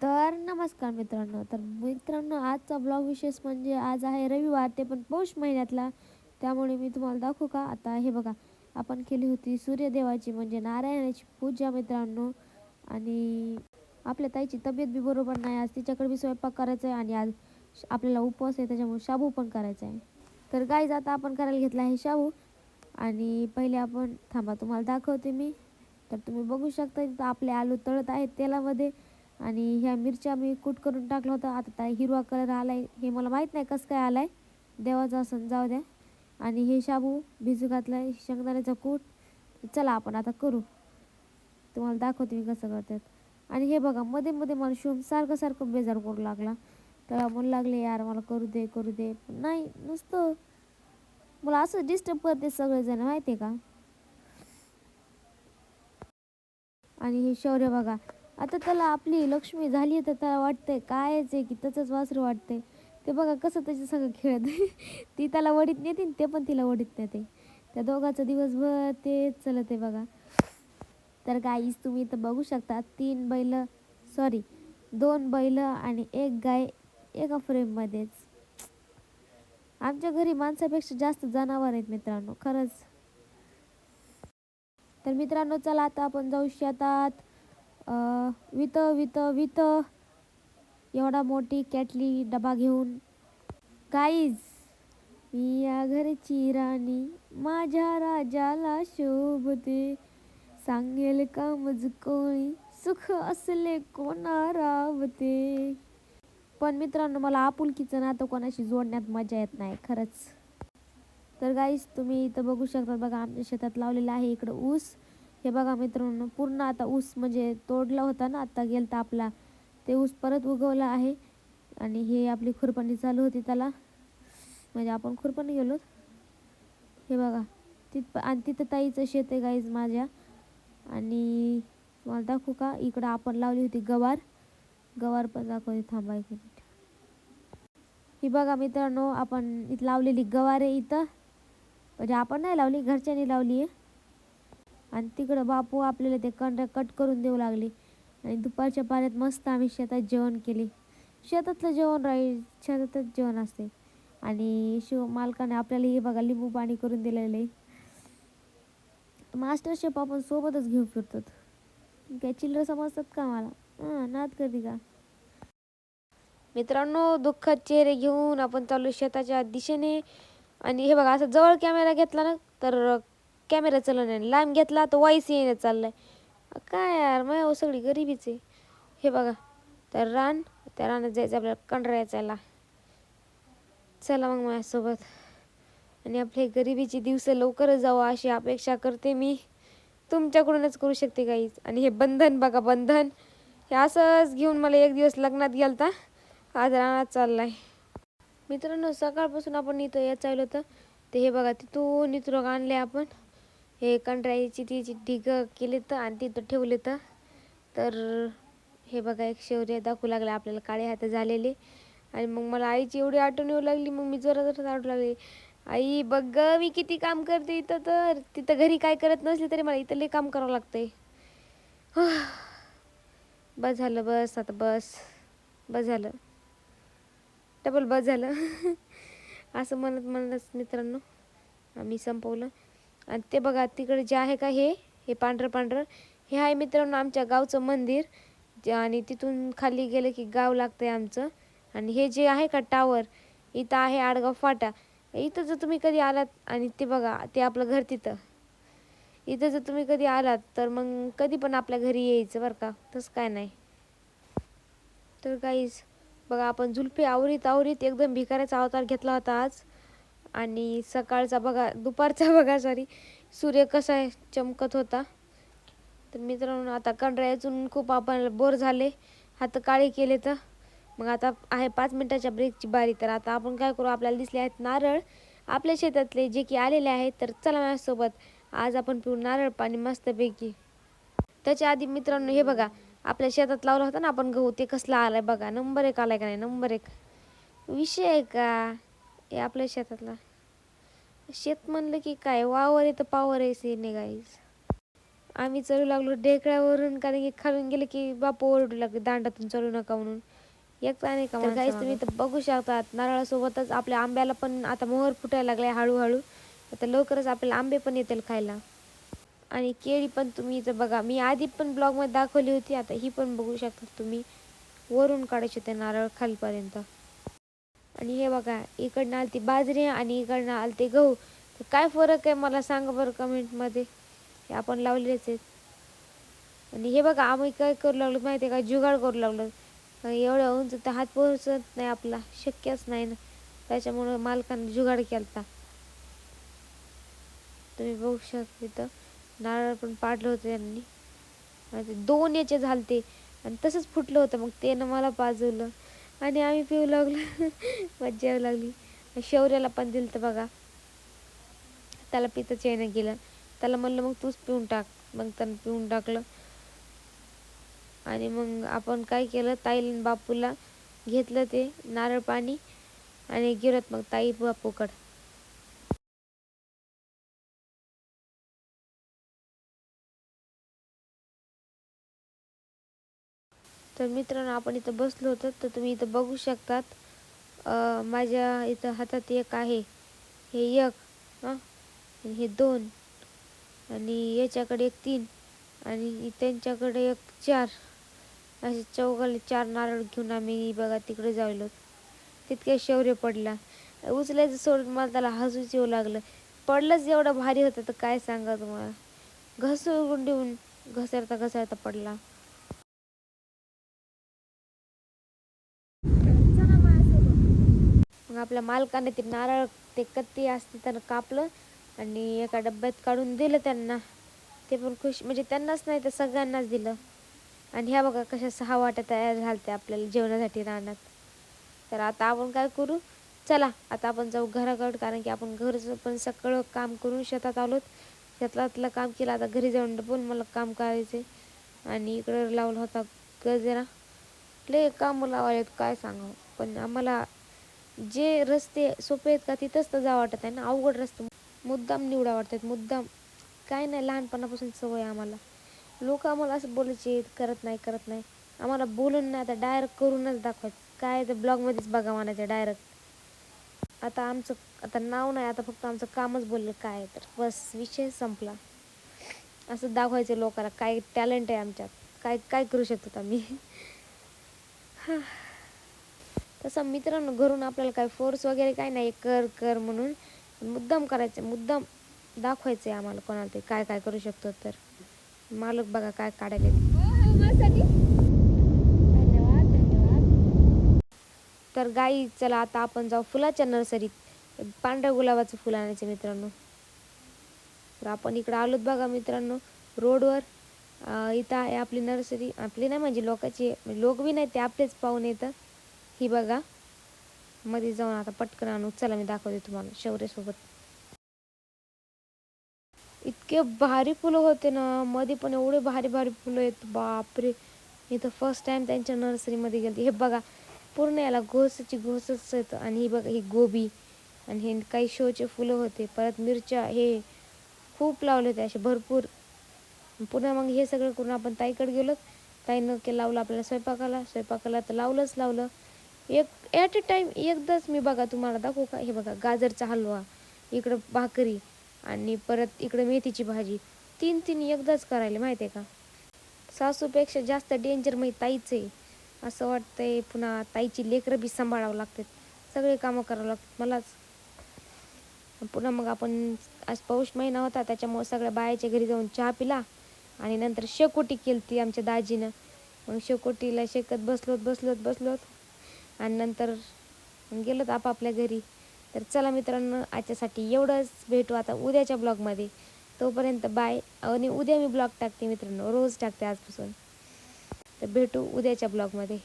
तर नमस्कार मित्रांनो. तर मित्रांनो आजचा ब्लॉग विशेष म्हणजे आज आहे रविवार ते पण पौष महिन्यातला. त्यामुळे मी तुम्हाला दाखवू का? आता हे बघा आपण केली होती सूर्यदेवाची म्हणजे नारायणाची पूजा मित्रांनो. आणि आपल्या ताईची तब्येत बी बरोबर नाही आज तिच्याकडे बी स्वयंपाक करायचा आहे आणि आज आपल्याला उपवास आहे त्याच्यामुळे शाबू पण करायचा आहे तर गाईज आता आपण करायला घेतला आहे शाबू. आणि पहिले आपण थांबा तुम्हाला दाखवते मी. तर तुम्ही बघू शकता तिथं आपले आलू तळत आहेत तेलामध्ये. आणि ह्या मिरच्या मी कूट करून टाकलं होतं. आता त्या हिरवा कलर आलाय. हे मला माहीत नाही कसं काय आलाय. देवाचा असं जाऊ द्या. आणि हे शाबू भिजू घातलाय. शेंगदाण्याचा कूट. चला आपण आता करू. तुम्हाला दाखवते मी कसं करतात. आणि हे बघा मध्ये मध्ये मला शिवम सारखं सारखं बेजार करू लागला. तेव्हा म्हणू लागले यार मला करू दे करू दे. नाही नुसतं मला असं डिस्टर्ब करते सगळेजण माहिती आहे का? आणि हे शौर्य बघा आता त्याला आपली लक्ष्मी झाली तर त्याला वाटतंय कायच आहे की त्याचंच वासरू वाटतंय. ते बघा कसं त्याच्या सगळं खेळत ती त्याला वडीत नेते ते पण तिला वडीत नेते. त्या दोघाचं दिवसभर तेच चालत आहे बघा. तर गाईस तुम्ही इथं बघू शकता तीन बैल सॉरी दोन बैल आणि एक गाय एका फ्रेममध्येच आमच्या घरी माणसापेक्षा जास्त जनावर आहेत मित्रांनो खरंच. तर मित्रांनो चला आता आपण जाऊ शेतात वित वित वित. एवढा मोठी कॅटली डबा घेऊन. काहीच मी या घरची राणी. माझ्या राजाला शोभते. सांगेल का मज कोणी सुख असले कोणा रावते? पण मित्रांनो मला आपुलकीचं नातं कोणाशी जोडण्यात मजा येत नाही खरंच. तर गाईस तुम्ही इथं बघू शकता बघा आमच्या शेतात लावलेलं आहे इकडं ऊस. हे बघा मित्रांनो पूर्ण आता ऊस म्हणजे तोडला होता ना आता गेलता आपला. ते ऊस परत उगवला आहे आणि हे आपली खुरपणी चालू होती त्याला. म्हणजे आपण खुरपणी गेलो. हे बघा तिथ आणि तिथं ताईचं शेत आहे गाईज माझ्या. आणि तुम्हाला दाखवू का इकडं आपण लावली होती गवार. गवार पण दाखवते थांबा एक मिनिट. ही बघा मित्रांनो आपण इथं लावलेली गवार आहे इथं. म्हणजे आपण नाही लावली घरच्यांनी लावली आहे. आणि तिकडं बापू आपल्याला ते कंड्या कट करून देऊ लागले. आणि दुपारच्या पाण्यात मस्त आम्ही शेतात जेवण केले. शेतातलं जेवण राहील शेतातच जेवण असते. आणि शिव मालकाने आपल्याला हे बघा लिंबू पाणी करून दिलेलं. आहे मास्टर शेफ आपण सोबतच घेऊन फिरतो काय चिल्लर समजतात का मला? हां नाद कधी का? मित्रांनो दुःखात चेहरे घेऊन आपण चालू शेताच्या दिशेने. आणि हे बघा असं जवळ कॅमेरा घेतला ना तर कॅमेरा चालला नाही लांब घेतला तर वाईस येणं चाललाय. काय यार मग सगळी गरिबीच आहे. हे बघा तर रान त्या रानात जायचं आपल्याला कंडरा यायला चला मग माझ्यासोबत. आणि आपले गरिबीची दिवस लवकरच जावं अशी अपेक्षा करते मी. तुमच्याकडूनच करू शकते काहीच. आणि हे बंधन बघा बंधन. हे असंच घेऊन मला एक दिवस लग्नात गेलता. आज रानात चाललाय. मित्रांनो सकाळपासून आपण इथं यायचं आलो होतं. ते हे बघा तिथून इथून आणले आपण. हे कंटाळीची तिची ढिग केले तर आणि तिथं ठेवले तर. तर हे बघा एक शौर्य दाखवू लागलं आपल्याला काळे हात झालेले. आणि मग मला आईची एवढी आठवण येऊ लागली मग मी जोरात जोरात आठवू लागले. आई बघ ग मी किती काम करते इथं तर. तिथं घरी काय करत नसले तरी मला इथं लई काम करावं लागतंय. बस झालं बस आता बस. बस झालं. डबल बस झालं. असं म्हणत म्हणतच मित्रांनो आम्ही संपवलं. आणि ते बघा तिकडे जे आहे का हे हे पांढरं पांढरं हे आहे मित्रांनो आमच्या गावचं मंदिर. आणि तिथून खाली गेलं की गाव लागतंय आमचं. आणि हे जे आहे का टावर इथं आहे आडगाव फाटा. इथं जर तुम्ही कधी आलात आणि ते बघा ते आपलं घर तिथं. इथं जर तुम्ही कधी आलात तर मग कधी पण आपल्या घरी यायचं बरं का? तसं काय नाही. तर काहीच बघा आपण झुलपे आवरीत आवरीत एकदम भिकाऱ्याचा अवतार घेतला होता आज. आणि सकाळचा बघा दुपारचा बघा सॉरी सूर्य कसा आहे? चमकत होता. तर मित्रांनो आता कंडऱ्यातून खूप आपण बोर झाले. हात काळे केले तर. मग आता आहे पाच मिनटाच्या ब्रेकची बारी. तर आता आपण काय करू? आपल्याला दिसले आहेत नारळ. आपल्या शेतातले जे की आलेले आहेत तर चला माझ्यासोबत. आज आपण पिऊ नारळ पाणी मस्तपैकी. त्याच्या आधी मित्रांनो हे बघा. आपल्या शेतात लावलं होतं ना आपण गहू ते कसला आलाय बघा. नंबर एक आलाय का नाही? नंबर एक. विषय आहे का? हे आपल्या शेतातला. शेत म्हणलं की काय वावर आहे तर पावर आहे से गाईज आम्ही चढू लागलो ढेकळ्यावरून कारण की खालून गेले की बापू ओरडू लागले दांडातून चढू नका म्हणून. एक नाही का काहीच तुम्ही तर बघू शकतात नारळासोबतच आपल्या आंब्याला पण आता मोहर फुटायला लागलाय हळूहळू. आता लवकरच आपल्याला आंबे पण येतील खायला. आणि केळी पण तुम्ही इथं बघा मी आधी पण ब्लॉगमध्ये दाखवली होती आता ही पण बघू शकता तुम्ही. वरून काढायचे ते नारळ खालीपर्यंत. आणि हे बघा इकडनं आलती बाजरी आणि इकडनं आलते गहू. तर काय फरक आहे मला सांगा बरं कमेंटमध्ये. हे आपण लावलेच आहेत. आणि हे बघा आम्ही काय करू लागलो माहिती आहे का? जुगाड करू लागलो. एवढ्या उंच तर हात पोहोचत नाही आपला शक्यच नाही ना. त्याच्यामुळं मालकानं जुगाड केलता. तुम्ही बघू शकता इथं. नारळ पण पाडलं होतं त्यांनी. दोन याचे झालते. आणि तसंच फुटलं होतं. मग त्यानं मला पाजवलं. आणि आम्ही पिऊ लागलो. मज्जा येऊ लागली. शौर्याला पण दिलं तर बघा. त्याला पितच येणं गेलं. त्याला म्हणलं मग तूच पिऊन टाक. मग त्यानं पिऊन टाकलं. आणि मग आपण काय केलं ताईला बापूला घेतलं ते नारळ पाणी आणि गिरत मग ताई बापूकड. तर मित्रांनो आपण इथं बसलो होतो तर तुम्ही इथं बघू शकतात माझ्या इथं हातात एक आहे. हे एक आणि हे दोन आणि याच्याकडे एक तीन आणि त्यांच्याकडे एक चार. असे चौघाले चार नारळ घेऊन आम्ही बघा तिकडे जायलो. तितक्या शौर्य पडला. उचलायचं सोडून मला त्याला हसूच येऊ लागलं. पडलंच एवढं भारी होतं तर काय सांगा तुम्हाला? घसरून देऊन घसरता घसरता पडला. मग आपल्या मालकाने ते नारळ ते कत्ती असते त्यानं कापलं आणि एका डब्यात काढून दिलं त्यांना. ते पण खुश म्हणजे त्यांनाच नाही तर सगळ्यांनाच दिलं. आणि ह्या बघा कशा सहा वाट्या तयार झालत्या आपल्याला जेवणासाठी राहण्यात तर आता आपण काय करू? चला आता आपण जाऊ घराकडं कारण की आपण घरचं पण सगळं काम करून शेतात आलोत. शेतातलं काम केलं आता घरी जाऊन पण मला काम करायचे आणि इकडं लावला होता गजरा. लय काम लावायत काय सांगावं? पण आम्हाला जे रस्ते सोपे आहेत का तिथंच तर जावं वाटत आहे ना? अवघड रस्ते. मुद्दाम निवडा वाटतात मुद्दाम. काय नाही लहानपणापासून सवय आम्हाला. लोक आम्हाला असं बोलायचे करत नाही करत नाही. आम्हाला बोलून नाही आता डायरेक्ट करूनच दाखवायचं काय तर ब्लॉगमध्येच बघा म्हणायचं डायरेक्ट आता आमचं आता नाव नाही आता फक्त आमचं कामच बोललं काय तर. बस विषय संपला. असं दाखवायचं लोकांना काय टॅलेंट आहे आमच्यात. काय काय करू शकतो आम्ही? तसं मित्रांनो घरून आपल्याला काय फोर्स वगैरे काय नाही. कर कर म्हणून मुद्दाम करायचं मुद्दाम दाखवायचं आहे आम्हाला कोणाला ते काय काय करू शकतो तर. मालक बघा काय काढायला धन्यवाद धन्यवाद. तर गाई चला आता आपण जाऊ फुलाच्या नर्सरीत पांढऱ्या गुलाबाचं फुल आणायचं मित्रांनो. तर आपण इकडं आलोत बघा मित्रांनो रोडवर. इथं आहे आपली नर्सरी आपली नाही म्हणजे लोकांची म्हणजे लोक बी नाही ते आपलेच पाहून येतं ही बघा. मध्ये जाऊन आता पटकन आणू. चला मी दाखवते तुम्हाला शौर्यसोबत. इतके भारी फुलं होते ना. मध्ये पण एवढे भारी भारी फुलं आहेत. बापरे. मी तर फर्स्ट टाइम त्यांच्या नर्सरीमध्ये गेले हे बघा. पूर्ण याला घोसाची घोसच येतं आणि ही बघा ही गोबी. आणि हे काही शोचे फुलं होते. परत मिरच्या हे खूप लावले होते असे भरपूर. पुन्हा मग हे सगळं करून आपण ताईकडे गेलो ताईनं के लावलं आपल्याला स्वयंपाकाला. स्वयंपाकाला तर लावलंच लावलं. एक ॲट अ टाईम एकदाच मी बघा तुम्हाला दाखवू का? हे बघा गाजरचा हलवा इकडं भाकरी आणि परत इकडं मेथीची भाजी. तीन तीन एकदाच करायला माहिती आहे का? सासूपेक्षा जास्त डेंजर मी ताईच. आहे असं वाटतंय पुन्हा ताईची लेकरं बी सांभाळावं लागतात. सगळे कामं करावं लागतात. मलाच. पुन्हा मग आपण आज पाऊस महिना होता त्याच्यामुळे सगळ्या बायाच्या घरी जाऊन चहा पिला आणि नंतर शेकोटी केली ती आमच्या दाजीनं. मग शेकोटीला शेकत बसलोत बसलोत बसलोत. आणि नंतर गेलोत आपापल्या घरी. तर चला मित्रांनो आजच्यासाठी एवढंच भेटू आता उद्याच्या ब्लॉगमध्ये. तोपर्यंत बाय. आणि उद्या मी ब्लॉग टाकते मित्रांनो रोज टाकते आजपासून. तर भेटू उद्याच्या ब्लॉगमध्ये.